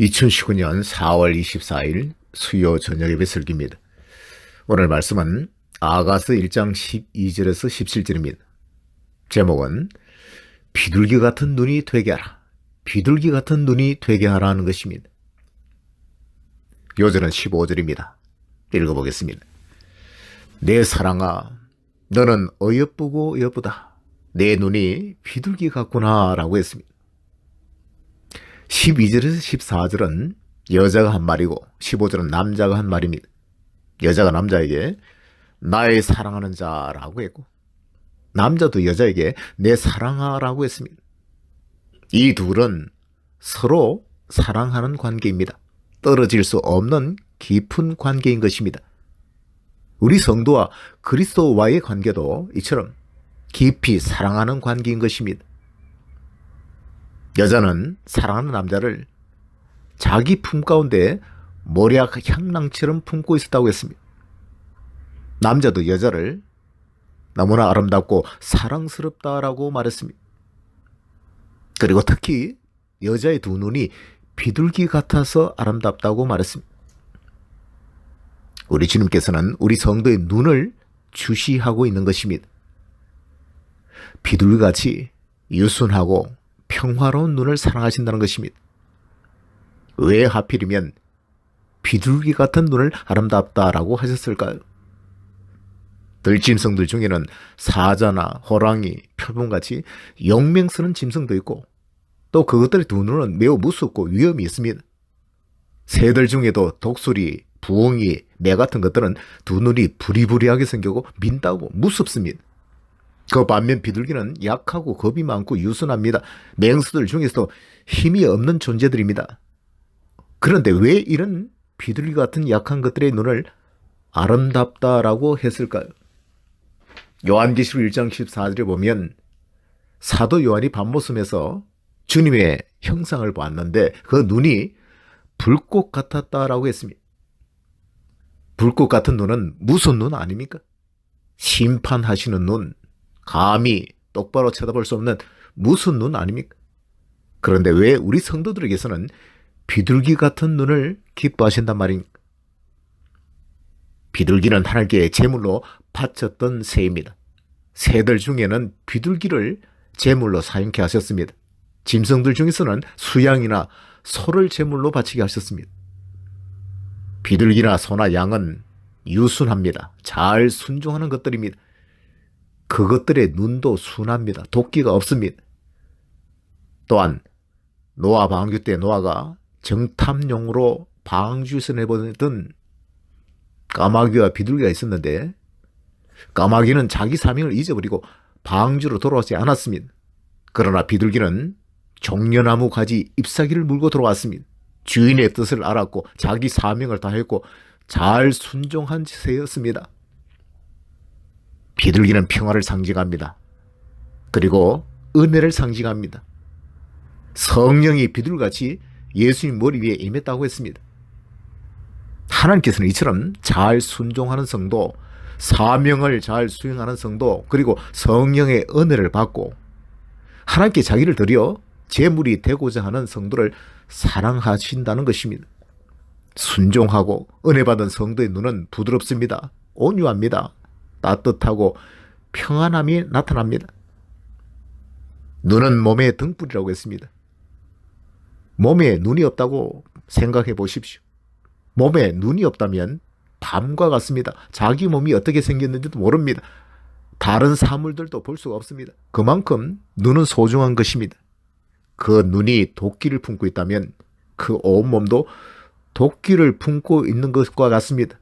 2019년 4월 24일 수요 저녁 예배 설교입니다. 오늘 말씀은 아가스 1장 12절에서 17절입니다. 제목은 비둘기 같은 눈이 되게 하라. 비둘기 같은 눈이 되게 하라는 것입니다. 요절은 15절입니다. 읽어보겠습니다. 내 사랑아, 너는 어여쁘고 어여쁘다. 내 눈이 비둘기 같구나 라고 했습니다. 12절에서 14절은 여자가 한 말이고 15절은 남자가 한 말입니다. 여자가 남자에게 나의 사랑하는 자라고 했고 남자도 여자에게 내 사랑하라고 했습니다. 이 둘은 서로 사랑하는 관계입니다. 떨어질 수 없는 깊은 관계인 것입니다. 우리 성도와 그리스도와의 관계도 이처럼 깊이 사랑하는 관계인 것입니다. 여자는 사랑하는 남자를 자기 품 가운데 모략 향랑처럼 품고 있었다고 했습니다. 남자도 여자를 너무나 아름답고 사랑스럽다라고 말했습니다. 그리고 특히 여자의 두 눈이 비둘기 같아서 아름답다고 말했습니다. 우리 주님께서는 우리 성도의 눈을 주시하고 있는 것입니다. 비둘기같이 유순하고 평화로운 눈을 사랑하신다는 것입니다. 왜 하필이면 비둘기 같은 눈을 아름답다라고 하셨을까요? 들짐승들 중에는 사자나 호랑이, 표범같이 쓰는 짐승도 있고 또 그것들의 두 눈은 매우 무섭고 위험이 있습니다. 새들 중에도 독수리, 부엉이, 매 같은 것들은 두 눈이 부리부리하게 생기고 민다고 무섭습니다. 그 반면 비둘기는 약하고 겁이 많고 유순합니다. 맹수들 중에서도 힘이 없는 존재들입니다. 그런데 왜 이런 비둘기 같은 약한 것들의 눈을 아름답다라고 했을까요? 요한계시록 1장 14절에 보면 사도 요한이 밤모섬에서 주님의 형상을 봤는데 그 눈이 불꽃 같았다라고 했습니다. 불꽃 같은 눈은 무슨 눈 아닙니까? 심판하시는 눈, 감히 똑바로 쳐다볼 수 없는 무슨 눈 아닙니까? 그런데 왜 우리 성도들에게서는 비둘기 같은 눈을 기뻐하신단 말입니까? 비둘기는 하나님께 제물로 바쳤던 새입니다. 새들 중에는 비둘기를 제물로 사용케 하셨습니다. 짐승들 중에서는 수양이나 소를 제물로 바치게 하셨습니다. 비둘기나 소나 양은 유순합니다. 잘 순종하는 것들입니다. 그것들의 눈도 순합니다. 도끼가 없습니다. 또한 노아 방주 때 노아가 정탐용으로 방주에서 내보내던 까마귀와 비둘기가 있었는데 까마귀는 자기 사명을 잊어버리고 방주로 돌아오지 않았습니다. 그러나 비둘기는 종려나무 가지 잎사귀를 물고 돌아왔습니다. 주인의 뜻을 알았고 자기 사명을 다했고 잘 순종한 새였습니다. 비둘기는 평화를 상징합니다. 그리고 은혜를 상징합니다. 성령이 비둘같이 예수님 머리 위에 임했다고 했습니다. 하나님께서는 이처럼 잘 순종하는 성도, 사명을 잘 수행하는 성도, 그리고 성령의 은혜를 받고 하나님께 자기를 드려 제물이 되고자 하는 성도를 사랑하신다는 것입니다. 순종하고 은혜 받은 성도의 눈은 부드럽습니다. 온유합니다. 따뜻하고 평안함이 나타납니다. 눈은 몸의 등불이라고 했습니다. 몸에 눈이 없다고 생각해 보십시오. 몸에 눈이 없다면 밤과 같습니다. 자기 몸이 어떻게 생겼는지도 모릅니다. 다른 사물들도 볼 수가 없습니다. 그만큼 눈은 소중한 것입니다. 그 눈이 도끼를 품고 있다면 그 온몸도 도끼를 품고 있는 것과 같습니다.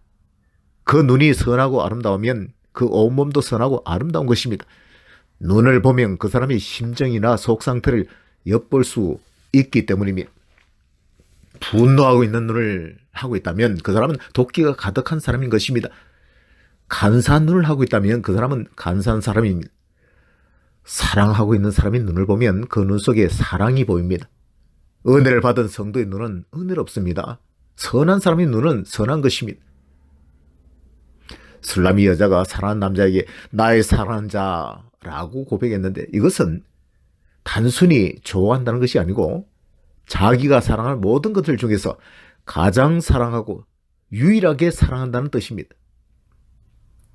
그 눈이 선하고 아름다우면 그 온몸도 선하고 아름다운 것입니다. 눈을 보면 그 사람의 심정이나 속 상태를 엿볼 수 있기 때문입니다. 분노하고 있는 눈을 하고 있다면 그 사람은 도끼가 가득한 사람인 것입니다. 간사한 눈을 하고 있다면 그 사람은 간사한 사람입니다. 사랑하고 있는 사람의 눈을 보면 그 눈 속에 사랑이 보입니다. 은혜를 받은 성도의 눈은 은혜롭습니다. 선한 사람의 눈은 선한 것입니다. 슬라미 여자가 사랑하는 남자에게 나의 사랑하는 자라고 고백했는데 이것은 단순히 좋아한다는 것이 아니고 자기가 사랑할 모든 것들 중에서 가장 사랑하고 유일하게 사랑한다는 뜻입니다.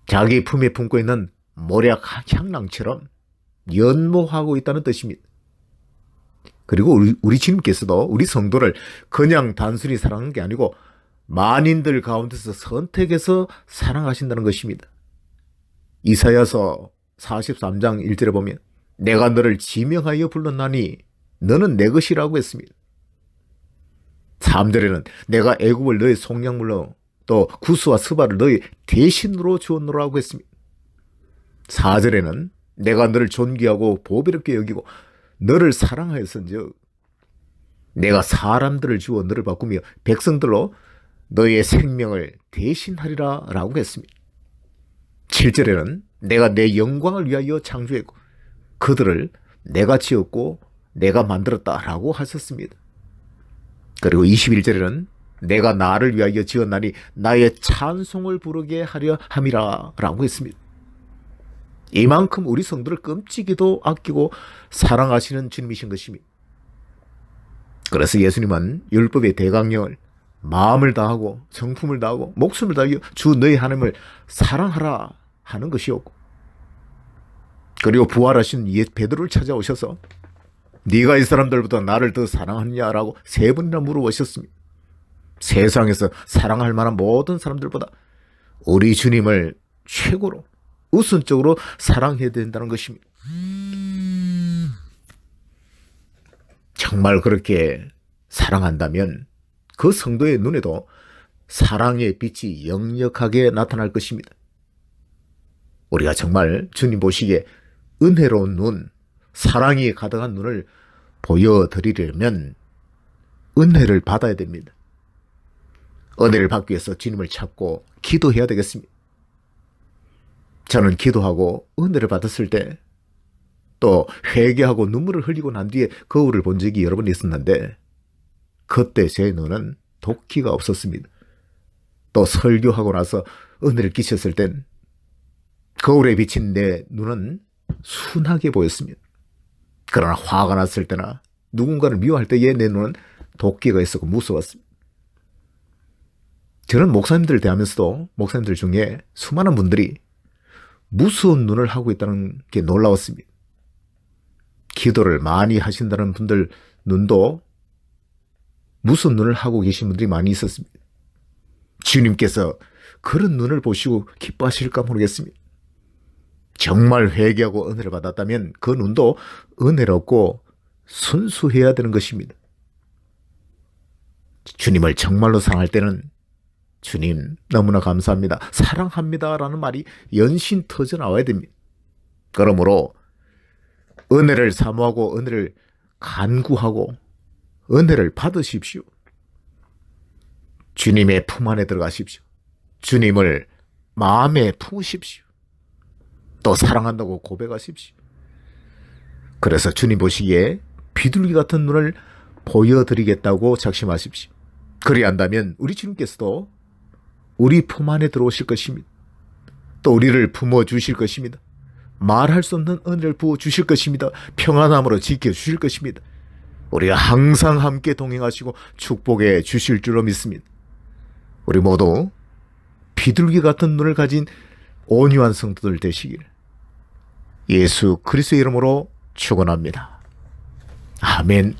자기 품에 품고 있는 모략 향랑처럼 연모하고 있다는 뜻입니다. 그리고 우리, 우리 주님께서도 우리 성도를 그냥 단순히 사랑하는 게 아니고 만인들 가운데서 선택해서 사랑하신다는 것입니다. 이사야서 43장 1절에 보면 내가 너를 지명하여 불렀나니 너는 내 것이라고 했습니다. 3절에는 내가 애굽을 너의 속량물로 또 구스와 스바를 너의 대신으로 주었노라고 했습니다. 4절에는 내가 너를 존귀하고 보배롭게 여기고 너를 사랑하였은즉 내가 사람들을 주어 너를 바꾸며 백성들로 너의 생명을 대신하리라 라고 했습니다. 7절에는 내가 내 영광을 위하여 창조했고 그들을 내가 지었고 내가 만들었다 라고 하셨습니다. 그리고 21절에는 내가 나를 위하여 지었나니 나의 찬송을 부르게 하려 함이라 라고 했습니다. 이만큼 우리 성도를 끔찍이도 아끼고 사랑하시는 주님이신 것입니다. 그래서 예수님은 율법의 대강령을 마음을 다하고 성품을 다하고 목숨을 다하여 주 너희 하나님을 사랑하라 하는 것이었고 그리고 부활하신 옛 베드로를 찾아오셔서 네가 이 사람들보다 나를 더 사랑하느냐라고 세 번이나 물어보셨습니다. 세상에서 사랑할 만한 모든 사람들보다 우리 주님을 최고로 우선적으로 사랑해야 된다는 것입니다. 정말 그렇게 사랑한다면 그 성도의 눈에도 사랑의 빛이 역력하게 나타날 것입니다. 우리가 정말 주님 보시기에 은혜로운 눈, 사랑이 가득한 눈을 보여드리려면 은혜를 받아야 됩니다. 은혜를 받기 위해서 주님을 찾고 기도해야 되겠습니다. 저는 기도하고 은혜를 받았을 때 또 회개하고 눈물을 흘리고 난 뒤에 거울을 본 적이 여러 번 있었는데 그때 제 눈은 도끼가 없었습니다. 또 설교하고 나서 은혜를 끼쳤을 땐 거울에 비친 내 눈은 순하게 보였습니다. 그러나 화가 났을 때나 누군가를 미워할 때에 내 눈은 도끼가 있었고 무서웠습니다. 저는 목사님들을 대하면서도 목사님들 중에 수많은 분들이 무서운 눈을 하고 있다는 게 놀라웠습니다. 기도를 많이 하신다는 분들 눈도 무슨 눈을 하고 계신 분들이 많이 있었습니다. 주님께서 그런 눈을 보시고 기뻐하실까 모르겠습니다. 정말 회개하고 은혜를 받았다면 그 눈도 은혜롭고 순수해야 되는 것입니다. 주님을 정말로 사랑할 때는 주님 너무나 감사합니다. 사랑합니다. 라는 말이 연신 터져 나와야 됩니다. 그러므로 은혜를 사모하고 은혜를 간구하고 은혜를 받으십시오. 주님의 품 안에 들어가십시오. 주님을 마음에 품으십시오. 또 사랑한다고 고백하십시오. 그래서 주님 보시기에 비둘기 같은 눈을 보여드리겠다고 작심하십시오. 그리 한다면 우리 주님께서도 우리 품 안에 들어오실 것입니다. 또 우리를 품어 주실 것입니다. 말할 수 없는 은혜를 부어 주실 것입니다. 평안함으로 지켜 주실 것입니다. 우리가 항상 함께 동행하시고 축복해 주실 줄로 믿습니다. 우리 모두 비둘기 같은 눈을 가진 온유한 성도들 되시길 예수 그리스도의 이름으로 축원합니다. 아멘.